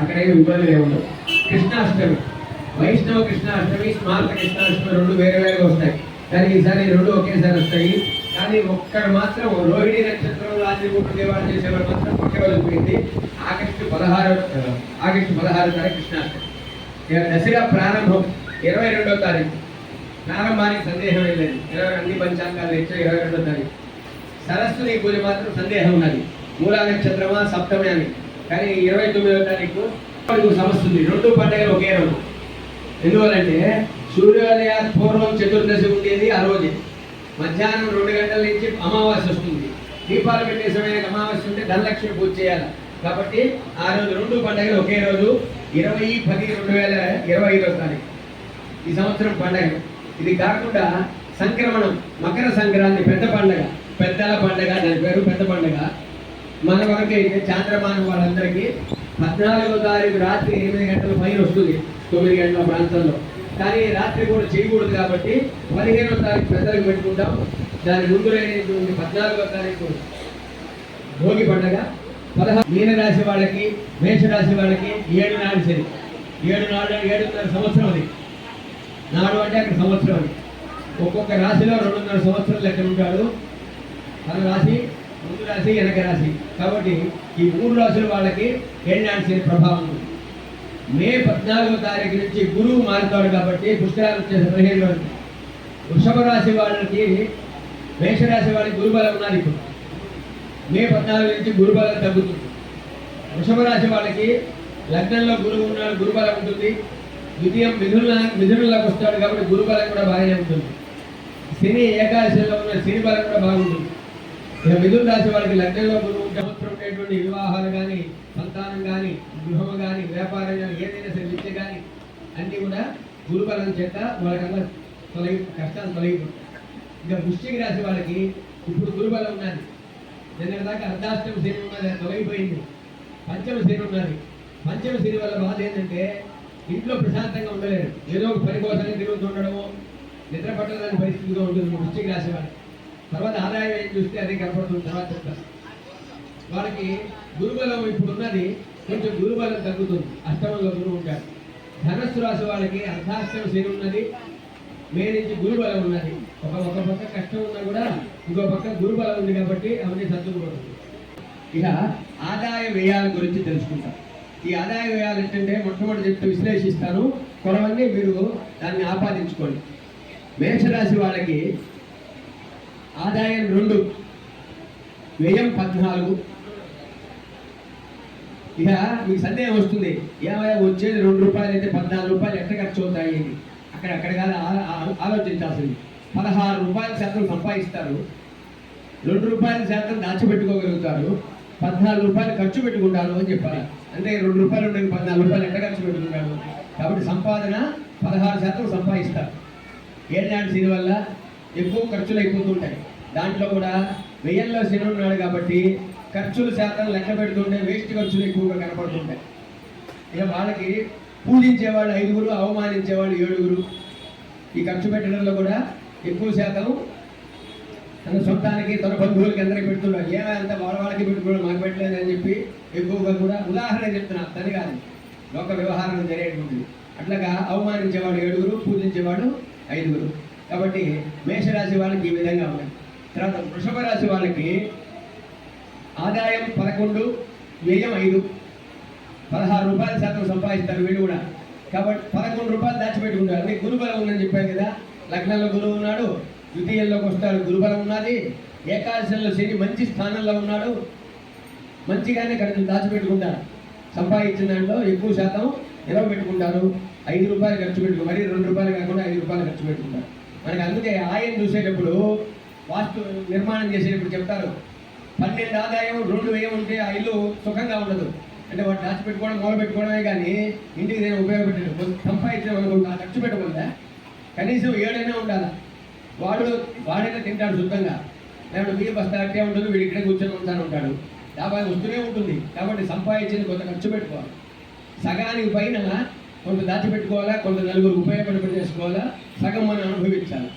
అక్కడ ఏమి ఇబ్బంది లేవు కృష్ణాష్టమి. వైష్ణవ కృష్ణాష్టమి స్మార్త కృష్ణాష్టమి రెండు వేరే వేరేగా వస్తాయి. కానీ ఈసారి రెండు ఒకేసారి వస్తాయి. కానీ ఒక్కడు మాత్రం రోహిణి నక్షత్రం రాత్రి పూట దేవాలు చేసేవాడు మాత్రం ఒకే రోజు ఆగస్టు పదహారు ఆగస్టు పదహారు తారీఖు కృష్ణాష్టమి. ఇక దసరా ప్రారంభం ఇరవై రెండో తారీఖు. ప్రారంభానికి సందేహం లేదు. ఇరవై అన్ని పంచాంగాలు ఇచ్చే ఇరవై రెండో తారీఖు. సరస్వతి పూజ మాత్రం సందేహం ఉన్నది. మూలా నక్షత్రమా సప్తమి అని. కానీ ఇరవై తొమ్మిదో తారీఖు మనకు సమస్య ఉంది. రెండు పండుగలు ఒకే రోజు. ఎందువల్లంటే సూర్యోదయ పూర్వం చతుర్దశి ఉండేది ఆ రోజే. మధ్యాహ్నం రెండు గంటల నుంచి అమావాస్య వస్తుంది. దీపాలు పెట్టే సమయానికి అమావాస్య ఉంటే ధనలక్ష్మి పూజ చేయాలి. కాబట్టి ఆ రోజు రెండు పండుగలు ఒకే రోజు ఇరవై పది రెండు వేల ఇరవై ఐదో తారీఖు. ఈ సంవత్సరం పండగ. ఇది కాకుండా సంక్రమణం మకర సంక్రాంతి పెద్ద పండగ. పెద్దల పండగ దాని పేరు పెద్ద పండగ. మన వరకు చాంద్రమానం వాళ్ళందరికీ పద్నాలుగో తారీఖు రాత్రి ఎనిమిది గంటల పైన వస్తుంది. తొమ్మిది గంటల ప్రాంతంలో. కానీ రాత్రి కూడా చేయకూడదు కాబట్టి పదిహేనో తారీఖు పెద్దలకు పెట్టుకుంటాం. దాని ముందులైనటువంటి పద్నాలుగో తారీఖు భోగి పండగ. పదహారు మీన రాశి వాళ్ళకి మేష రాశి వాళ్ళకి ఏడు నాడు సరి ఏడు నాడు ఏడున్నర సంవత్సరం అది. నాడు అంటే అక్కడ సంవత్సరం అది. ఒక్కొక్క రాశిలో రెండున్నర సంవత్సరం లెక్క ఉంటాడు తన రాశి ముందు రాశి వెనక రాశి. కాబట్టి ఈ మూడు రాశుల వాళ్ళకి ఏడు ప్రభావం. ఉంది మే పద్నాలుగో తారీఖు నుంచి గురువు మారుతాడు కాబట్టి పుష్కరాలు వచ్చేసి పదిహేను రోజులు వృషభ రాశి వాళ్ళకి మేషరాశి వాళ్ళకి గురుబలం ఉన్నది ఇప్పుడు. మే పద్నాలుగు నుంచి గురుబలం తగ్గుతుంది. వృషభ రాశి వాళ్ళకి లగ్నంలో గురువు ఉన్నాడు గురుబలం ఉంటుంది. ద్వితీయం మిథున మిథునులకు వస్తాడు కాబట్టి గురుబలం కూడా బాగానే ఉంటుంది. శని ఏకాదశిలో ఉన్న శని బలం కూడా బాగుంటుంది. ఇక మిథున రాశి వాళ్ళకి లగ్నంలో గురువు సంవత్సరం వివాహాలు కానీ సంతానం కానీ గృహం కానీ వ్యాపారం కానీ ఏదైనా సరే విద్య కానీ అన్నీ కూడా గురుబలం చేత వాళ్ళకన్నా తొలగి కష్టాలు తొలగిపోతాయి. ఇంకా వృష్టికి రాశి వాళ్ళకి ఇప్పుడు గురుబలం ఉన్నది. నిన్న దాకా అర్ధాష్టమ శని ఉన్నది తొలగిపోయింది. పంచమ శని ఉన్నది. పంచమ శని వల్ల బాధ ఏంటంటే ఇంట్లో ప్రశాంతంగా ఉండలేరు. ఏదో ఒక పని కోసంగా తిరుగుతుండడము నిద్ర పట్టడానికి పరిస్థితిగా ఉంటుంది వృష్టికి రాశి వాళ్ళకి తర్వాత ఆదాయం ఏం చూస్తే అది కనపడుతుంది తర్వాత చెప్తాను. వాళ్ళకి గురుబలం ఇప్పుడు ఉన్నది కొంచెం గురుబలం తగ్గుతుంది. అష్టమంలో గురువు ఉంటాడు. ధనస్సు రాశి వాళ్ళకి అర్ధాష్టమ శని ఉన్నది మే నుంచి గురుబలం ఉన్నది. ఒక ఒక పక్క కష్టం ఉన్నా కూడా ఇంకో పక్క గురుబలం ఉంది కాబట్టి అవన్నీ సర్దుకుపోతుంది. ఇక ఆదాయ వ్యయాల గురించి తెలుసుకుంటాం ఈ ఆదాయ వ్యయాలు ఏంటంటే మొట్టమొదటి చెప్తూ విశ్లేషిస్తాను. కొనవన్నీ మీరు దాన్ని ఆపాదించుకోండి. మేషరాశి వాళ్ళకి ఆదాయం రెండు వ్యయం పద్నాలుగు. ఇక మీకు సందేహం వస్తుంది. ఏమైనా వచ్చేది రెండు రూపాయలు అయితే పద్నాలుగు రూపాయలు ఎక్కడ ఖర్చు అవుతాయి అక్కడ అక్కడ కాదు ఆ- ఆలోచించాల్సింది. పదహారు రూపాయల శాతం సంపాదిస్తారు. రెండు రూపాయల శాతం దాచిపెట్టుకోగలుగుతారు. పద్నాలుగు రూపాయలు ఖర్చు పెట్టుకుంటారు అని చెప్పాలి. అంటే రెండు రూపాయలు ఉండే పద్నాలుగు రూపాయలు ఎక్కడ ఖర్చు పెట్టుకుంటారు? కాబట్టి సంపాదన పదహారు శాతం సంపాదిస్తారు. ఏనాటి దీనివల్ల ఎక్కువ ఖర్చులు అయిపోతుంటాయి. దాంట్లో కూడా వెయ్యిల్లో శని ఉన్నాడు కాబట్టి ఖర్చుల శాతం లెక్క పెడుతుంటే వేస్ట్ ఖర్చులు ఎక్కువగా కనపడుతుంటాయి. ఇక వాళ్ళకి పూజించేవాళ్ళు ఐదుగురు అవమానించేవాళ్ళు ఏడుగురు. ఈ ఖర్చు పెట్టడంలో కూడా ఎక్కువ శాతం తన సొంతానికి తన బంధువులకి అందరికి పెడుతున్నాడు ఏమంత వాళ్ళ వాళ్ళకి పెట్టుకోవడం మాకు పెట్టలేదు అని చెప్పి ఎక్కువగా కూడా ఉదాహరణ చెప్తున్నా తని కాదు. లోక వ్యవహారం జరిగేటువంటిది. అట్లాగా అవమానించేవాడు ఏడుగురు పూజించేవాడు ఐదుగురు. కాబట్టి మేషరాశి వాళ్ళకి ఈ విధంగా ఉన్నాయి తర్వాత వృషభ రాశి వాళ్ళకి ఆదాయం పదకొండు వ్యయం ఐదు. పదహారు రూపాయల శాతం సంపాదిస్తారు వీళ్ళు కూడా. కాబట్టి పదకొండు రూపాయలు దాచిపెట్టుకుంటారు. అంటే గురుబలం ఉందని చెప్పాను కదా. లగ్నంలో గురువు ఉన్నాడు ద్వితీయంలోకి వస్తాడు గురుబలం ఉన్నది. ఏకాదశంలో శని మంచి స్థానంలో ఉన్నాడు. మంచిగానే ఖర్చులు దాచిపెట్టుకుంటారు. సంపాదించిన దాంట్లో ఎక్కువ శాతం నిలవ పెట్టుకుంటారు. ఐదు రూపాయలు ఖర్చు పెట్టుకుంటారు మరి రెండు రూపాయలు కాకుండా ఐదు రూపాయలు ఖర్చు పెట్టుకుంటారు. మనకి అందుకే ఆయన చూసేటప్పుడు వాస్తు నిర్మాణం చేసేటప్పుడు చెప్తారు. పన్నెండు ఆదాయం రెండు వ్యయం ఉంటే ఆ ఇల్లు సుఖంగా ఉండదు. అంటే వాడు దాచిపెట్టుకోవడం మొదలు పెట్టుకోవడమే కానీ ఇంటికి నేను ఉపయోగపెట్టాడు సంపాదించడం అనుకుంటా ఖర్చు పెట్టకుండా కనీసం ఏడైనా ఉండాలి? వాడు వాడైనా తింటాడు శుద్ధంగా లేకపోతే మీ బస్తా అట్టే ఉంటుంది వీడు ఇక్కడే కూర్చొని ఉంటాను ఉంటాడు డాబా వస్తూనే ఉంటుంది. కాబట్టి సంపాదించింది కొంత ఖర్చు పెట్టుకోవాలి. సగానికి పైన కొంత దాచిపెట్టుకోవాలా కొంత నలుగురు ఉపయోగపడి చేసుకోవాలా సగం మనం అనుభవించాలి.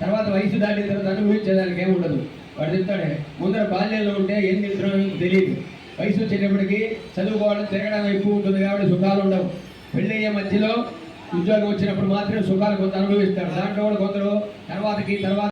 తర్వాత వయసు దాటిన తర్వాత అనుభవించేదానికి ఏమి ఉండదు. వాడు చెప్తాడే ముందర బాల్యంలో ఉంటే ఏం తింటున్నామో తెలియదు. వయసు వచ్చేటప్పటికి చదువుకోవడం తిరగడం ఎక్కువ ఉంటుంది కాబట్టి సుఖాలు ఉండవు. పెళ్ళయ్యే మధ్యలో ఉద్యోగం వచ్చినప్పుడు మాత్రమే సుఖాలు కొంత అనుభవిస్తారు. దాంట్లో కూడా కొందరు తర్వాతకి తర్వాత